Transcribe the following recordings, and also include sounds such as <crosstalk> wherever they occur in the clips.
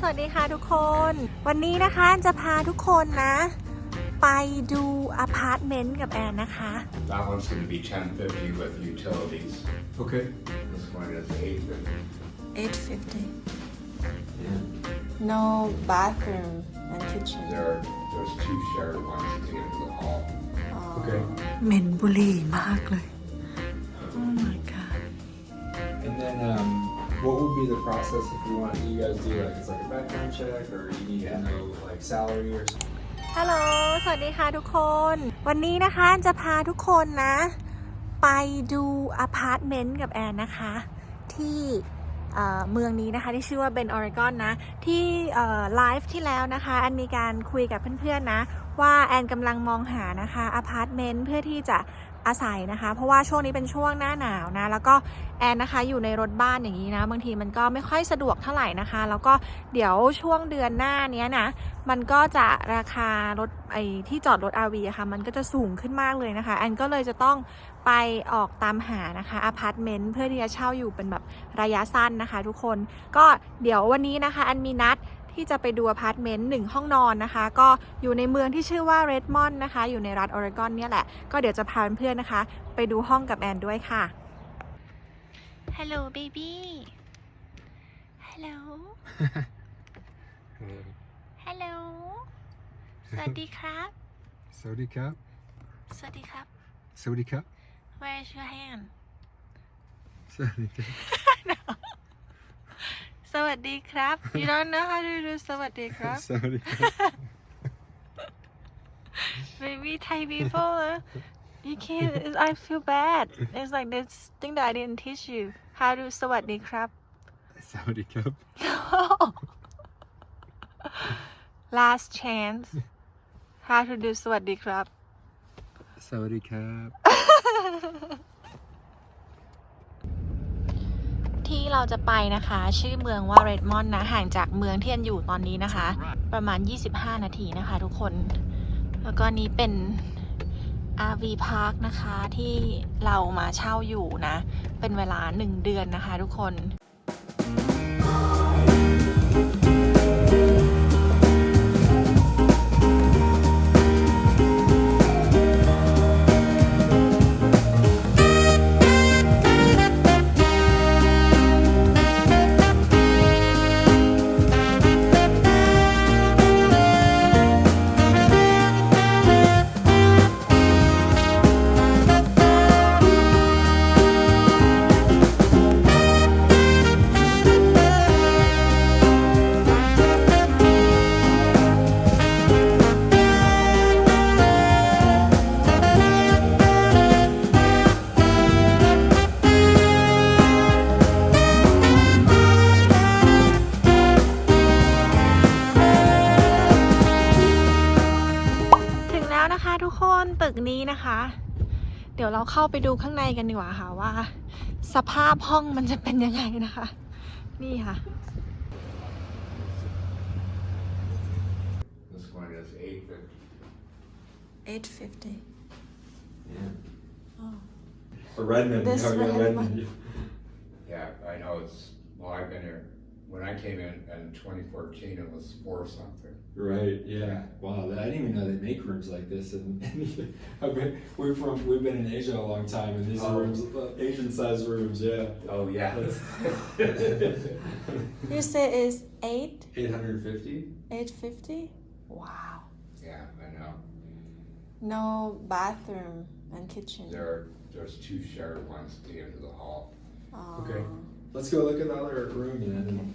สวัสดีค่ะทุกคน วันนี้นะคะจะพาทุกคนนะ ไปดูอพาร์ตเมนต์กับแอนนะคะ That one's gonna be ten fifty with utilities. Okay. This one is eight fifty. 850 Yeah. no bathroom and kitchen There, there's two shared ones at the end of the hall. Okay. เหม็นบุหรี่มากเลย what would be the process if you want? You guys do like it's like a background check, or you need to know like salary or something? ฮัลโหล สวัสดีค่ะทุกคน วันนี้นะคะจะพาทุกคนนะ ไปดูอพาร์ตเมนต์กับแอนนะคะ ที่เอ่อเมืองนี้นะคะ ที่ชื่อว่าเบนออริกอนนะ ที่ไลฟ์ที่แล้วนะคะ แอนมีการคุยกับเพื่อนๆนะ ว่าแอนกำลังมองหานะคะอพาร์ตเมนต์เพื่อที่จะ อาศัยนะคะ เพราะว่าช่วงนี้เป็นช่วงหน้าหนาวนะ แล้วก็แอนนะคะอยู่ในรถบ้านอย่างนี้นะ บางทีมันก็ไม่ค่อยสะดวกเท่าไหร่นะคะ แล้วก็เดี๋ยวช่วงเดือนหน้านี้นะ มันก็จะราคารถไอที่จอดรถ RV อะค่ะ มันก็จะสูงขึ้นมากเลยนะคะ แอนก็เลยจะต้องไปออกตามหานะคะอพาร์ตเมนต์เพื่อที่จะเช่าอยู่เป็นแบบระยะสั้นนะคะ ทุกคน ก็เดี๋ยววันนี้นะคะ แอนมีนัด ที่จะไปดูอพาร์ตเมนต์หนึ่งห้องนอนนะคะ ก็อยู่ในเมืองที่ชื่อว่าเรดมอนด์นะคะ อยู่ในรัฐออริกอนเนี่ยแหละ ก็เดี๋ยวจะพาเพื่อนๆนะคะ ไปดูห้องกับแอนด้วยค่ะ Hello baby Hello Hello สวัสดีครับ Saudi cap. สวัสดีครับ Saudi cap. Where is your hand Saudi cap. ส วัสดีครับ You don't know how to do สวัสดีครับ Saudi cap. Maybe Thai people uh, you can't I feel bad It's like this thing that I didn't teach you how to สวัสดีครับ Saudi cap. Last chance how to do สวัสดีครับ Saudi <laughs> cap. ที่เราจะไปนะคะ ชื่อเมืองว่าเรดมอนด์นะห่างจากเมืองที่อันอยู่ตอนนี้นะคะ ประมาณ 25 นาทีนะคะ ทุกคน แล้วก็นี้เป็น RV Park นะคะที่เรามาเช่าอยู่นะ เป็นเวลา 1 เดือนนะคะ ทุกคน ดี๋ยวเราเข้าไปดูข้างในกันดีกว่าค่ะว่า สภาพห้องมันจะเป็นยังไงนะคะ นี่ค่ะ This one is eight fifty. 850 Yeah. A Redmond. This you know, yeah, Redmond. Yeah, I know it's, well, I've been here, when I came in in twenty fourteen, it was four something. Right. Yeah. Wow. I didn't even know they make rooms like this. And, <laughs> I've been, we're from. We've been in Asia a long time, and these Oh. rooms, Asian-sized rooms. Yeah. Oh, yeah. <laughs> You say is 8 Eight hundred fifty. 850 wow Yeah, I know. no bathroom and kitchen There, there's two shared ones at the end of the hall. Oh. Okay. Let's go look at the other room then.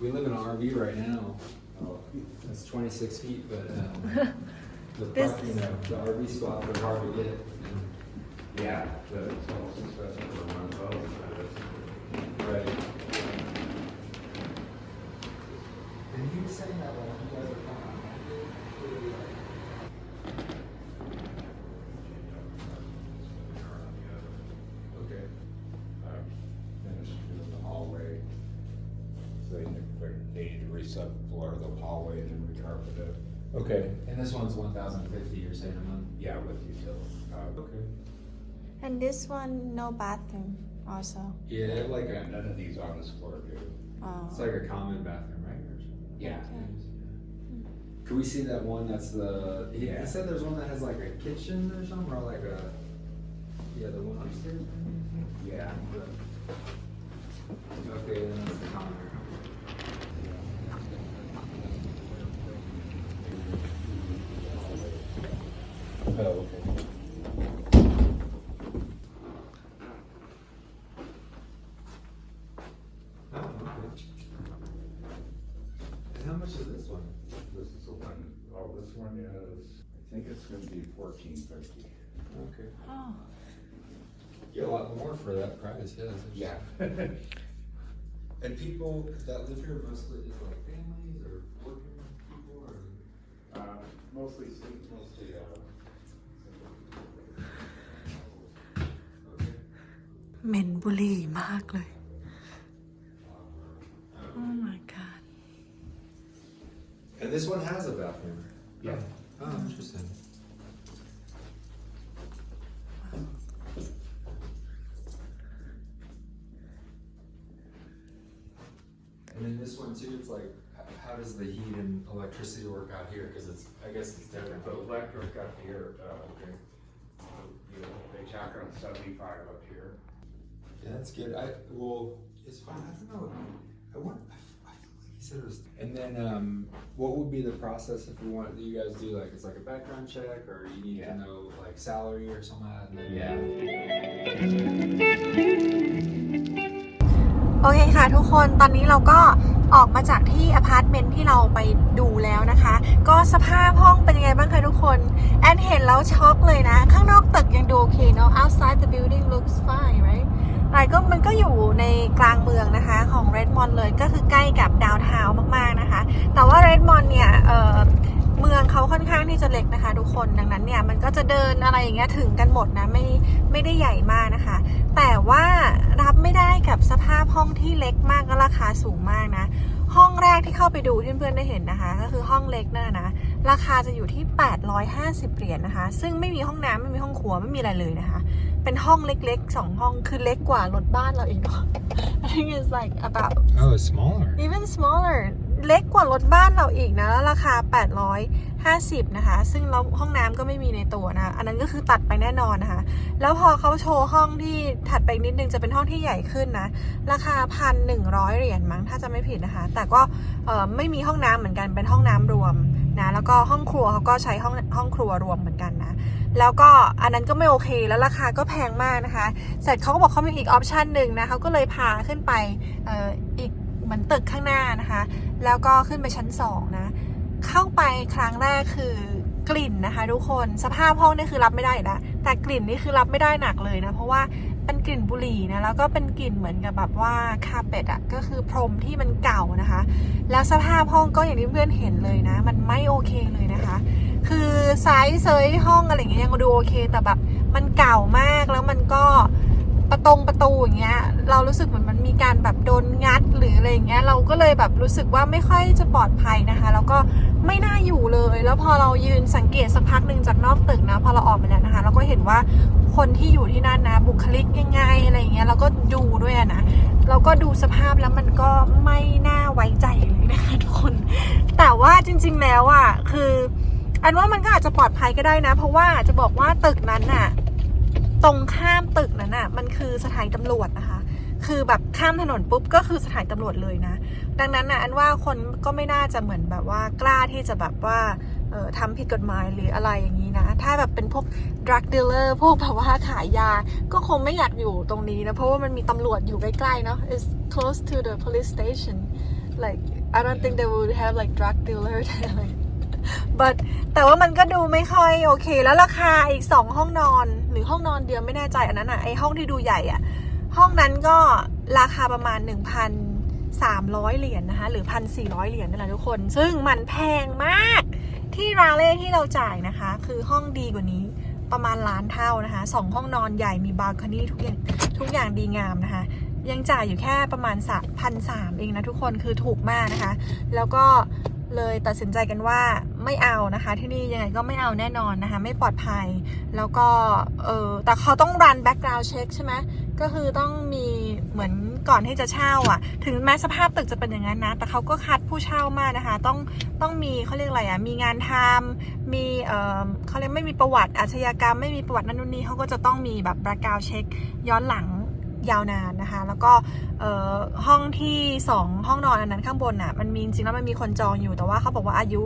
We live in an RV right now. Oh, it's 26 feet, but um, <laughs> the This- parking, you know, the RV spots are hard to get. Yeah, the total expensive for one of those. but it's- Right. Okay. And this one's 1,050, you're saying a month? Yeah, with utilities. Uh, Okay. and this one no bathroom also Yeah, they have like a, none of these on this floor do. oh it's like a common bathroom, right? Or something? Yeah. Hmm. Can we see that one that's the, he, Yeah. he said there's one that has like a kitchen or something, or like a, yeah, the one upstairs? Mm-hmm. Yeah. Okay, then that's the common area. Oh, okay. Oh, okay. And how much is this one? This is the one, oh, this one is, I think it's gonna be fourteen fifty. Okay. oh Get a lot more for that price, yeah. <laughs> it's interesting. And people that live here mostly is like families or working people or? Uh, mostly, mostly, uh, Okay. เหม็นบุหรี่มากเลย this one has a bathroom? Yeah. Oh, interesting. And then this one too, it's like, h- how does the heat and electricity work out here? Cause it's, I guess it's different. the electric up here, uh, Okay. you know, they tack on seventy-five up here. Yeah, that's good. I, well, it's fine. I don't know. I want, I, f- I feel like he said it was. And then, um, what would be the process if we want, you guys do like, it's like a background check or you need Yeah. to know like salary or something like that? And then, Yeah. โอเคค่ะทุกคนตอนนี้เราก็ออกมาจากที่อพาร์ตเมนต์ที่เราไปดูแล้วนะคะ ก็สภาพห้องเป็นยังไงบ้างคะทุกคน แอนเห็นแล้วช็อกเลยนะ ข้างนอกตึกยังดูโอเคเนาะ outside the building looks fine right อะไรก็มันก็อยู่ในกลางเมืองนะคะของเรดมอนด์เลยก็คือใกล้กับดาวน์ทาวมากๆนะคะ แต่ว่าเรดมอนเนี่ยเเมืองเขาค่อนข้างที่จะเล็กนะคะทุกคนดังนั้นเนี่ยมันก็จะเดินอะไรอย่างเงี้ยถึงกันหมดนะไม่ไม่ได้ใหญ่มากนะคะ แต่ว่ารับไม่ได้กับสภาพห้องที่เล็กมากและราคาสูงมากนะ ห้องแรกที่เข้าไปดูที่เพื่อนๆได้เห็นนะคะ ก็คือห้องเล็กนั่นนะนะราคาจะอยู่ที่ 850เหรียญนะคะ ซึ่งไม่มีห้องน้ำไม่มีห้องครัวไม่มีอะไรเลยนะคะ เป็นห้องเล็กๆสองห้องคือเล็กกว่ารถบ้านเราอีกเนาะ I think it's like about Oh, it's smaller. even smaller เล็กกว่ารถบ้านเราอีกนะแล้วราคา 850 นะคะ ซึ่งเราห้องน้ำก็ไม่มีในตัวนะ อันนั้นก็คือตัดไปแน่นอนนะคะ แล้วพอเขาโชว์ห้องที่ถัดไปนิดนึงจะเป็นห้องที่ใหญ่ขึ้นนะ ราคาพันหนึ่งร้อยเหรียญมั้งถ้าจะไม่ผิดนะคะ แต่ก็เอ่อไม่มีห้องน้ำเหมือนกันเป็นห้องน้ำรวม นะแล้วก็ห้องครัวเขาก็ใช้ห้องห้องครัวรวมเหมือนกันนะ แล้วก็อันนั้นก็ไม่โอเคแล้วราคาก็แพงมากนะคะเสร็จเขาก็บอกเขามีอีกออปชันหนึ่งนะเขาก็เลยพาขึ้นไปเอ่ออีกเหมือนตึกข้างหน้านะคะ แล้วก็ขึ้นไปชั้นสองนะ เข้าไปครั้งแรกคือ กลิ่นนะคะ ทุกคนสภาพห้องนี่คือรับไม่ได้อยู่แต่กลิ่นนี่คือรับไม่ได้หนักเลยนะ เพราะว่าเป็นกลิ่นบุหรี่นะแล้วก็เป็นกลิ่นเหมือนกับแบบว่าคาเป็ดอะก็คือพรมที่มันเก่านะคะ แล้วสภาพห้องก็อย่างที่เพื่อนเห็นเลยนะ มันไม่โอเคเลยนะคะ คือไซส์เซยห้องอะไรอย่างเงี้ยยังดูโอเค แต่แบบมันเก่ามากแล้วมันก็ ประตงประตูอย่างเงี้ย เรารู้สึกเหมือนมันมีการแบบโดนงัดหรืออะไรอย่างเงี้ย เราก็เลยแบบรู้สึกว่าไม่ค่อยจะปลอดภัยนะคะ แล้วก็ไม่น่าอยู่เลย แล้วพอเรายืนสังเกตสักพักหนึ่งจากนอกตึกนะ พอเราออกมาแล้วนะคะ เราก็เห็นว่าคนที่อยู่ที่นั่นนะบุคลิกยังไงอะไรอย่างเงี้ย เราก็ดูด้วยนะเราก็ดูสภาพแล้วมันก็ไม่น่าไว้ใจเลยนะคะทุกคน แต่ว่าจริง ๆแล้วอะคือ อันว่ามันก็อาจจะปลอดภัยก็ได้นะ เพราะว่าจะบอกว่าตึกนั้นน่ะ ตรงข้ามตึกนั้นน่ะ มันคือสถานตำรวจนะคะ คือแบบข้ามถนนปุ๊บก็คือสถานตำรวจเลยนะ ดังนั้นนะอันว่าคนก็ไม่น่าจะเหมือนแบบว่ากล้าที่จะแบบว่าเออทำผิดกฎหมายหรืออะไรอย่างนี้นะ ถ้าแบบเป็นพวก drug dealer พวกแบบว่าขายยา ก็คงไม่อยากอยู่ตรงนี้นะ เพราะว่ามันมีตำรวจอยู่ใกล้ๆเนาะ it's close to the police station like I don't think they would have like drug dealer there like but แต่ว่ามันก็ดูไม่ค่อยโอเค แล้วราคาอีกสองห้องนอนหรือห้องนอนเดียวไม่แน่ใจอันนั้นอะไอห้องที่ดูใหญ่อะห้องนั้นก็ราคาประมาณ 1,300 เหรียญนะคะ หรือ 1,400 เหรียญนั่นแหละทุกคน ซึ่งมันแพงมากที่ราเล่ที่เราจ่ายนะคะ คือห้องดีกว่านี้ประมาณล้านเท่านะคะสองห้องนอนใหญ่มีบาลคอนี่ทุกอย่างทุกอย่างดีงามนะคะ ยังจ่ายอยู่แค่ประมาณพันสามเองนะทุกคนคือถูกมากนะคะ แล้วก็ เลยตัดสินใจกันว่าไม่เอานะคะ ที่นี่ยังไงก็ไม่เอาแน่นอนนะคะ ไม่ปลอดภัย แล้วก็เออแต่เขาต้องรันแบ็กกราวด์เช็คใช่ไหมก็คือต้องมีเหมือนก่อนที่จะเช่าอะ ถึงแม้สภาพตึกจะเป็นอย่างนั้นนะ แต่เขาก็คัดผู้เช่ามากนะคะ ต้องต้องมีเขาเรียกอะไรอะ มีงานทำมีเออเขาเรียกไม่มีประวัติอาชญากรรม ไม่มีประวัตินั่นนู่นนี่เขาก็จะต้องมีแบบแบ็กกราวด์เช็คย้อนหลัง ยาวนานนะคะ แล้วก็ห้องที่ 2 ห้องนอนอันนั้นข้างบนน่ะมันมีจริงแล้วมันมีคนจองอยู่แต่ว่าเขาบอกว่าอายุ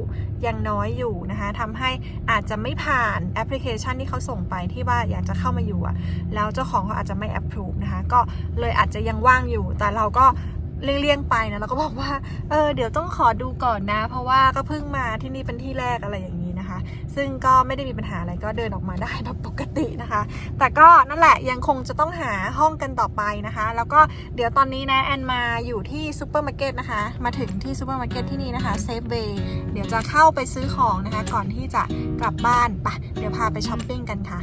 ยังน้อยอยู่นะคะทำให้อาจจะไม่ผ่านแอปพลิเคชันที่เขาส่งไปที่ว่าอยากจะเข้ามาอยู่อะแล้วเจ้าของเขาอาจจะไม่ approve นะคะก็เลยอาจจะยังว่างอยู่ แต่เราก็เลี่ยงๆไปนะเราก็บอกว่าเออเดี๋ยวต้องขอดูก่อนนะ เพราะว่าก็เพิ่งมาที่นี่เป็นที่แรกอะไรอย่างนี้ ซึ่งก็ไม่ได้มีปัญหาอะไรก็เดินออกมาได้แบบปกตินะคะ แต่ก็นั่นแหละยังคงจะต้องหาห้องกันต่อไปนะคะ แล้วก็เดี๋ยวตอนนี้นะแอนมาอยู่ที่ซูเปอร์มาร์เก็ตนะคะ มาถึงที่ซูเปอร์มาร์เก็ตที่นี่นะคะเซฟเวย์เดี๋ยวจะเข้าไปซื้อของนะคะ ก่อนที่จะกลับบ้านไปะเดี๋ยวพาไปช้อปปิ้งกันค่ะ